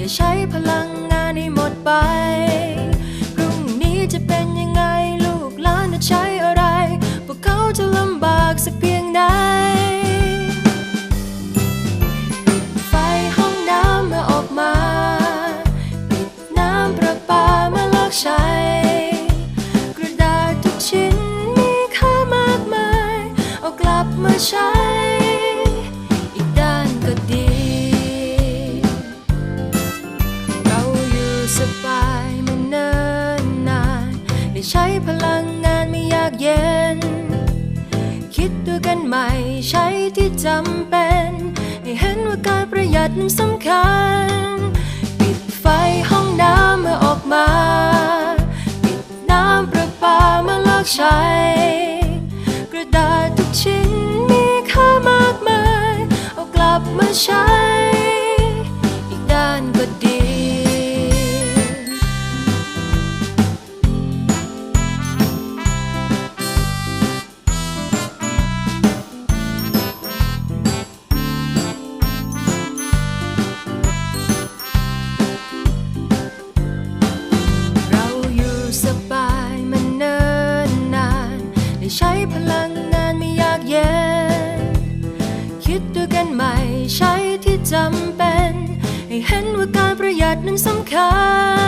อย่าใช้พลังงานให้หมดไป พรุ่งนี้จะเป็นยังไงลูกหลานจะใช้อะไร พวกเขาจะลำบากสักเพียงใดปิไฟห้องน้ำมาออกมาน้ำประปามาลิกใช้กระดาษทุกชิ้นมีค่ามากมาย เอากลับมาใช้ ดดูกันใหม่ใช้ที่จำเป็น ให้เห็นว่าการประหยัดนั้นสำคัญ ใช้พลังงานไม่ยากเย็น คิดด้วยกันใหม่ใช้ที่จำเป็น ให้เห็นว่าการประหยัดนั้นสำคัญ